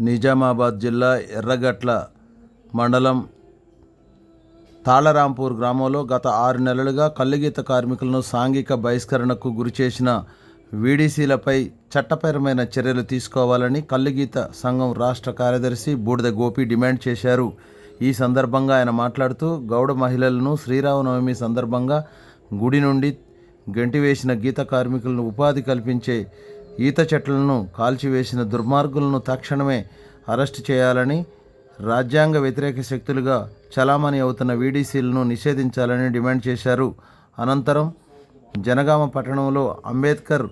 నిజామాబాద్ జిల్లా ఎర్రగట్ల మండలం తాళరాంపూర్ గ్రామంలో గత ఆరు నెలలుగా కల్లుగీత కార్మికులను సాంఘిక బహిష్కరణకు గురిచేసిన వీడీసీలపై చట్టపరమైన చర్యలు తీసుకోవాలని కల్లుగీత సంఘం రాష్ట్ర కార్యదర్శి బూడిద గోపి డిమాండ్ చేశారు. ఈ సందర్భంగా ఆయన మాట్లాడుతూ గౌడ మహిళలను శ్రీరామనవమి సందర్భంగా గుడి నుండి గంటివేసిన గీత కార్మికులను ఉపాధి కల్పించే ఈత చెట్లను కాల్చివేసిన దుర్మార్గులను తక్షణమే అరెస్టు చేయాలని రాజ్యాంగ వ్యతిరేక శక్తులుగా చలామణి అవుతున్న వీడీసీలను నిషేధించాలని డిమాండ్ చేశారు. అనంతరం జనగామ పట్టణంలో అంబేద్కర్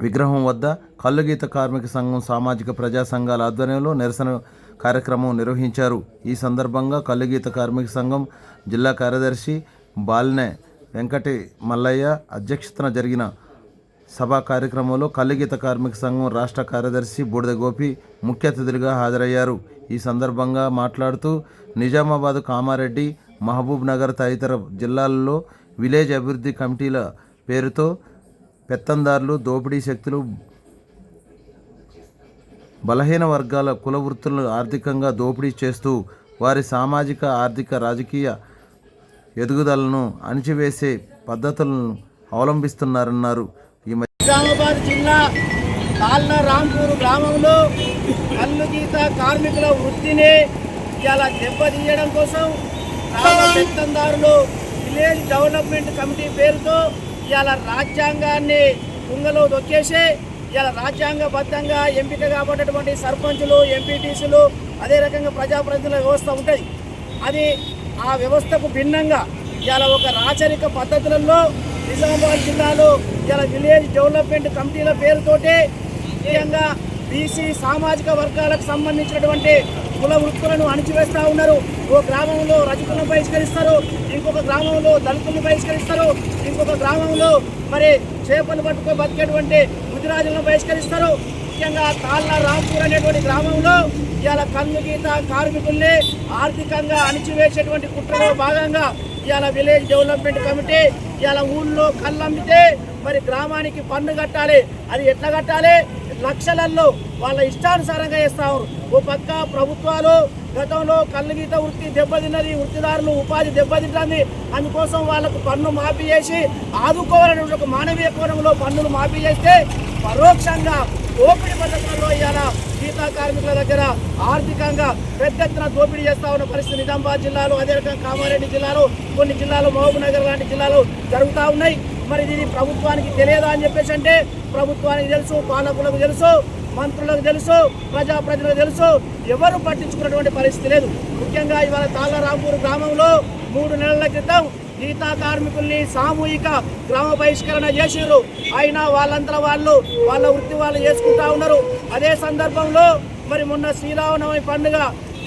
విగ్రహం వద్ద కల్లుగీత కార్మిక సంఘం సామాజిక ప్రజా సంఘాల ఆధ్వర్యంలో నిరసన కార్యక్రమం నిర్వహించారు. ఈ సందర్భంగా కల్లుగీత కార్మిక సంఘం జిల్లా కార్యదర్శి బాల్నే వెంకటి మల్లయ్య అధ్యక్షతన జరిగిన సభా కార్యక్రమంలో కల్లుగీత కార్మిక సంఘం రాష్ట్ర కార్యదర్శి బూడిద గోపి ముఖ్య అతిథులుగా హాజరయ్యారు. ఈ సందర్భంగా మాట్లాడుతూ నిజామాబాద్ కామారెడ్డి మహబూబ్ నగర్ తదితర జిల్లాల్లో విలేజ్ అభివృద్ధి కమిటీల పేరుతో పెత్తందారులు దోపిడీ శక్తులు బలహీన వర్గాల కుల వృత్తులను ఆర్థికంగా దోపిడీ చేస్తూ వారి సామాజిక ఆర్థిక రాజకీయ ఎదుగుదలను అణిచివేసే పద్ధతులను అవలంబిస్తున్నారన్నారు. నిజామాబాద్ జిల్లా తాళ్ళ రాంపూర్ గ్రామంలో కల్లుగీత కార్మికుల వృత్తిని ఇలా దెబ్బతీయడం కోసం గ్రామ పెత్తందారులు విలేజ్ డెవలప్మెంట్ కమిటీ పేరుతో ఇలా రాజ్యాంగాన్ని కుంగలో దొక్కేసి ఇలా రాజ్యాంగబద్ధంగా ఎంపిక కాబట్టినటువంటి సర్పంచులు ఎంపీటీసీలు అదే రకంగా ప్రజాప్రతినిధుల వ్యవస్థ ఉంటుంది. అది ఆ వ్యవస్థకు భిన్నంగా ఇలా ఒక రాచరిక పద్ధతులలో నిజామాబాద్ జిల్లాలో ఇలా విలేజ్ డెవలప్మెంట్ కమిటీల పేరుతోటి ముఖ్యంగా బీసీ సామాజిక వర్గాలకు సంబంధించినటువంటి కుల వృత్తులను అణిచివేస్తూ ఉన్నారు. ఓ గ్రామంలో రజకులను బహిష్కరిస్తారు ఇంకొక గ్రామంలో దళితులను బహిష్కరిస్తారు ఇంకొక గ్రామంలో మరి చేపలు పట్టుకొని బతికేటువంటి గుజరాజులను బహిష్కరిస్తారు. ముఖ్యంగా తాళ్ళ రాంపూర్ అనేటువంటి గ్రామంలో ఇవాళ కన్ను గీత కార్మికుల్ని ఆర్థికంగా అణిచివేసేటువంటి కుట్రలో భాగంగా ఇవాళ విలేజ్ డెవలప్మెంట్ కమిటీ ఇవాళ ఊళ్ళో కళ్ళమ్మితే మరి గ్రామానికి పన్ను కట్టాలి. అది ఎట్లా కట్టాలి? లక్షలల్లో వాళ్ళ ఇష్టానుసారంగా చేస్తారు ఓ పక్క ప్రభుత్వాలు గతంలో కళ్ళు గీత వృత్తి దెబ్బతిన్నది వృత్తిదారులు ఉపాధి దెబ్బతింటుంది. అందుకోసం వాళ్ళకు పన్ను మాఫీ చేసి ఆదుకోవాలనే ఒక మానవీయ కోణంలో పన్నులు మాఫీ చేస్తే పరోక్షంగా దోపిడీ పథకాల్లో ఇవాళ గీతా కార్మికుల దగ్గర ఆర్థికంగా పెద్ద ఎత్తున దోపిడీ చేస్తా ఉన్న పరిస్థితి నిజామాబాద్ జిల్లాలో అదే రకంగా కామారెడ్డి జిల్లాలో కొన్ని జిల్లాలు మహబూబ్ నగర్ లాంటి జిల్లాలు జరుగుతూ ఉన్నాయి. మరి ఇది ప్రభుత్వానికి తెలియదా అని చెప్పేసి అంటే ప్రభుత్వానికి తెలుసు పాలకులకు తెలుసు. మంత్రులకు తెలుసు ప్రజాప్రతినిధులకు తెలుసు. ఎవరు పట్టించుకున్నటువంటి పరిస్థితి లేదు. ముఖ్యంగా ఇవాళ తాళ్ళరాంపూర్ గ్రామంలో మూడు నెలల క్రితం గీతా కార్మికుల్ని సామూహిక గ్రామ బహిష్కరణ చేసిర్రు. అయినా వాళ్ళంతా వాళ్ళు వాళ్ళ వృత్తి వాళ్ళు చేసుకుంటా ఉన్నారు. అదే సందర్భంలో మరి మొన్న శ్రీరామనవమి పండుగ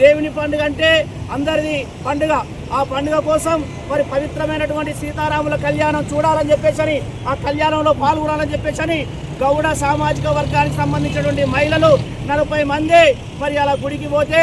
దేవుని పండుగ అంటే అందరిది పండుగ. ఆ పండుగ కోసం మరి పవిత్రమైనటువంటి సీతారాముల కళ్యాణం చూడాలని చెప్పేసి ఆ కళ్యాణంలో పాల్గొనాలని చెప్పేసి గౌడ సామాజిక వర్గానికి సంబంధించినటువంటి మహిళలు నలభై మంది మరి అలా గుడికి పోతే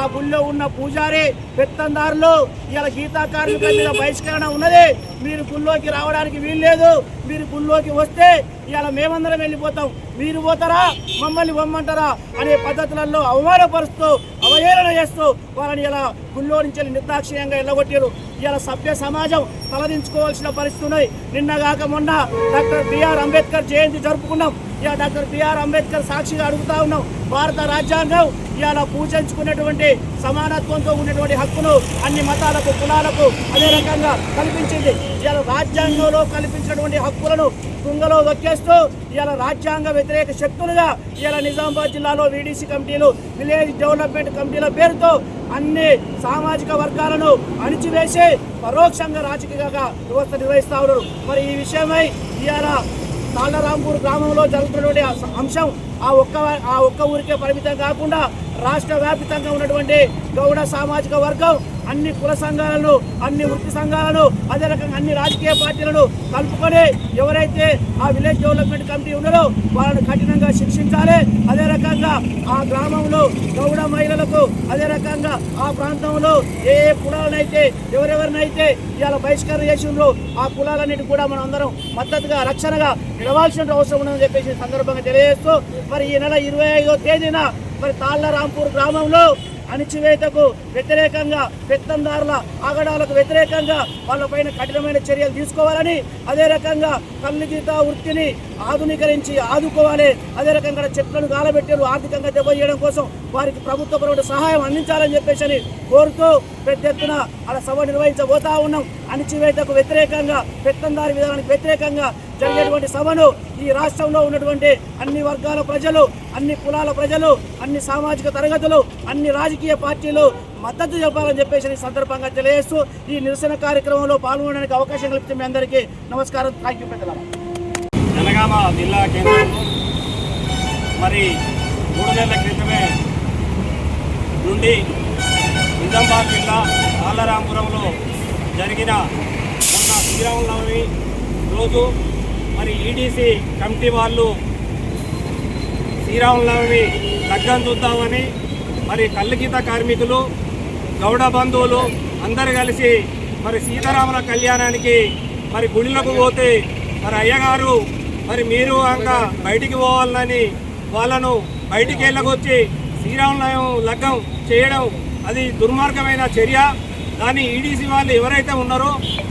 ఆ గుళ్ళో ఉన్న పూజారి పెత్తందారులు ఇలా గీతా కార్మికుల మీద బహిష్కరణ ఉన్నది. మీరు గుళ్ళోకి రావడానికి వీల్లేదు. మీరు గుళ్ళోకి వస్తే ఇలా మేమందరం వెళ్ళిపోతాం. మీరు పోతారా? మమ్మల్ని పొమ్మంటారా? అనే పద్ధతులలో అవమానపరుస్తూ అవహేళన చేస్తూ వాళ్ళని ఇలా గుళ్ళో నుంచి నిర్దాక్షిణ్యంగా వెళ్ళగొట్టారు ఇలా సభ్య సమాజం తలదించుకోవాల్సిన పరిస్థితి ఉన్నాయి నిన్న కాక మొన్న డాక్టర్ బిఆర్ అంబేద్కర్ జయంతి జరుపుకున్నాం. ఇక డాక్టర్ బిఆర్ అంబేద్కర్ సాక్షిగా అడుగుతా ఉన్నాం. భారత రాజ్యాంగం ఇవాళ పూజించుకున్నటువంటి సమానత్వంతో ఉన్నటువంటి హక్కును అన్ని మతాలకు కులాలకు అదే రకంగా కల్పించింది. ఇవాళ రాజ్యాంగంలో కల్పించినటువంటి హక్కులను తుంగలో దొక్కేస్తూ ఇవాళ రాజ్యాంగ వ్యతిరేక శక్తులుగా ఇవాళ నిజామాబాద్ జిల్లాలో వీడీసీ కమిటీలు విలేజ్ డెవలప్మెంట్ కమిటీల పేరుతో అన్ని సామాజిక వర్గాలను అణిచివేసి పరోక్షంగా రాజకీయంగా వ్యవస్థ నిర్వహిస్తా ఉన్నారు. మరి ఈ విషయమై ఇవాళ తాండరాంపూర్ గ్రామంలో జరుగుతున్నటువంటి అంశం ఆ ఒక్క ఆ ఒక్క ఊరికే పరిమితం కాకుండా రాష్ట్ర వ్యాప్తంగా ఉన్నటువంటి గౌడ సామాజిక వర్గం అన్ని కుల సంఘాలను అన్ని వృత్తి సంఘాలను అదే రకంగా అన్ని రాజకీయ పార్టీలను కలుపుకొని ఎవరైతే ఆ విలేజ్ డెవలప్మెంట్ కమిటీ ఉన్నారో వాళ్ళని కఠినంగా శిక్షించాలి. అదే రకంగా ఆ గ్రామంలో గౌడ మహిళలకు అదే రకంగా ఆ ప్రాంతంలో ఏ ఏ కులాలనైతే ఎవరెవరినైతే ఇవాళ బహిష్కరణ చేసిండ్రో ఆ కులాలన్నిటి కూడా మనం అందరం మద్దతుగా రక్షణగా నిలవాల్సిన అవసరం ఉందని చెప్పేసి సందర్భంగా తెలియజేస్తూ మరి ఈ నెల ఇరవై ఐదో తేదీన మరి తాళ్ళరాంపూర్ గ్రామంలో అణిచివేతకు వ్యతిరేకంగా పెత్తందారుల ఆగడాలకు వ్యతిరేకంగా వాళ్ళపైన కఠినమైన చర్యలు తీసుకోవాలని అదే రకంగా కళ్ళు వృత్తిని ఆధునీకరించి ఆదుకోవాలి. అదే రకంగా చెట్లను గాలబెట్టేలు ఆర్థికంగా దెబ్బతీయడం కోసం వారికి ప్రభుత్వపరమైన సహాయం అందించాలని చెప్పేసి అని కోరుతూ పెద్ద ఎత్తున అలా సభ నిర్వహించబోతా ఉన్నాం. అణిచివేతకు వ్యతిరేకంగా పెత్తందారి విధానానికి వ్యతిరేకంగా జరిగేటువంటి సభను ఈ రాష్ట్రంలో ఉన్నటువంటి అన్ని వర్గాల ప్రజలు అన్ని కులాల ప్రజలు అన్ని సామాజిక తరగతులు అన్ని రాజకీయ పార్టీలు మద్దతు చెప్పాలని చెప్పేసి ఈ సందర్భంగా తెలియజేస్తూ ఈ నిరసన కార్యక్రమంలో పాల్గొనడానికి అవకాశం కల్పించిన మీ అందరికీ నమస్కారం. థ్యాంక్ యూ పెద్దల జనగామ జిల్లా కేంద్రంలో మరి మూడు నెలల క్రితమే నుండి నిజామాబాద్ జిల్లా ఆలరాంపురంలో జరిగిన మొన్న శ్రీరామనవమి రోజు మరి ఈడీసీ కమిటీ వాళ్ళు శ్రీరామనవమి లగ్గం చూద్దామని మరి కల్లుగీత కార్మికులు గౌడ బంధువులు అందరు కలిసి మరి సీతారాముల కళ్యాణానికి మరి గుడిలకు పోతే మరి అయ్యగారు మరి మీరు అంక బయటికి పోవాలని వాళ్ళను బయటికి వెళ్ళకొచ్చి శ్రీరామనవం లగ్గం చేయడం అది దుర్మార్గమైన చర్య. కానీ ఈడీసీ వాళ్ళు ఎవరైతే ఉన్నారో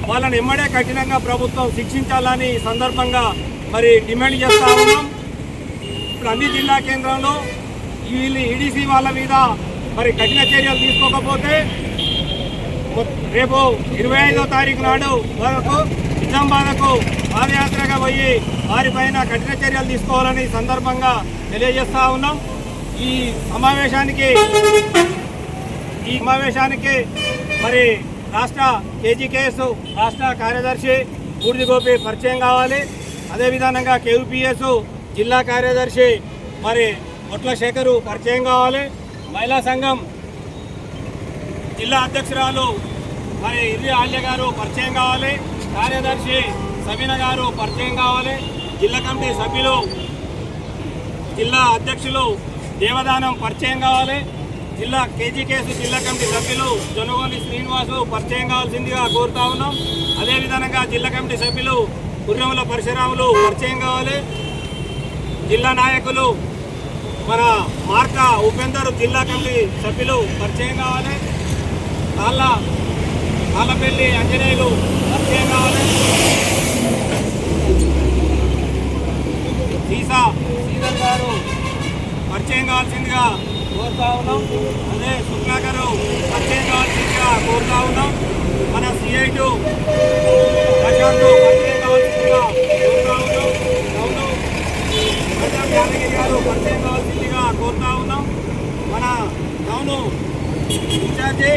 వాళ్ళని ఎమ్మడే కఠినంగా ప్రభుత్వం శిక్షించాలని ఈ సందర్భంగా మరి డిమాండ్ చేస్తా ఉన్నాం. ఇప్పుడు అన్ని జిల్లా కేంద్రంలో వీళ్ళు ఈడీసీ వాళ్ళ మీద మరి కఠిన చర్యలు తీసుకోకపోతే రేపు ఇరవై ఐదో తారీఖు నాడు వరకు నిజామాబాద్కు పాదయాత్రగా పోయి వారిపైన కఠిన చర్యలు తీసుకోవాలని సందర్భంగా తెలియజేస్తా ఉన్నాం. ఈ సమావేశానికి ఈ సమావేశానికి మరి రాష్ట్ర కేజీకేఎస్ రాష్ట్ర కార్యదర్శి బూడిది గోపి పరిచయం కావాలి. అదేవిధంగా కేయూపీఎస్ జిల్లా కార్యదర్శి మరి ఒట్ల శేఖరు పరిచయం కావాలి. మహిళా సంఘం జిల్లా అధ్యక్షురాలు మరి ఇర్రి ఆల్య గారు పరిచయం కావాలి. కార్యదర్శి సబీన గారు పరిచయం కావాలి. జిల్లా కమిటీ సభ్యులు జిల్లా అధ్యక్షులు దేవదానం పరిచయం కావాలి. జిల్లా కేజీకేసు జిల్లా కమిటీ సభ్యులు జొనగోని శ్రీనివాసు పరిచయం కావాల్సిందిగా కోరుతా ఉన్నాం. అదేవిధంగా జిల్లా కమిటీ సభ్యులు కుర్రముల పరశురాములు పరిచయం కావాలి. జిల్లా నాయకులు మన మార్క ఉపేందర్ జిల్లా కమిటీ సభ్యులు పరిచయం కావాలి. తాళ్ళ తాళ్ళపల్లి ఆంజనేయులు పరిచయం కావాలి. సీసా శ్రీధర్ గారు పరిచయం కావాల్సిందిగా కోరుతా ఉన్నాం. అదే శుక్లా గారు కావాల్సిందిగా కోరుతా ఉన్నాం. మన సిఐటు ప్రశాంత్ పరిచయం కావాల్సిందిగా కోరుతా ఉన్నాం. అవును. ప్రజాప్ యాదగిరి గారు పరిచయం కావాల్సిందిగా కోరుతా ఉన్నాం. మన టౌను ఇన్ఛార్జి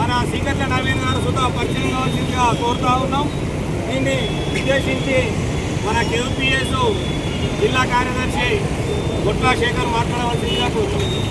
మన సింగట్ల నవీన్ గారు సుధా పరిచయం కావాల్సిందిగా కోరుతా ఉన్నాం. దీన్ని ఉద్దేశించి మన కేవీపీఎస్ జిల్లా కార్యదర్శి గుట్లా శేఖర్ మాట్లాడవలసిందిగా కోరుతున్నాం.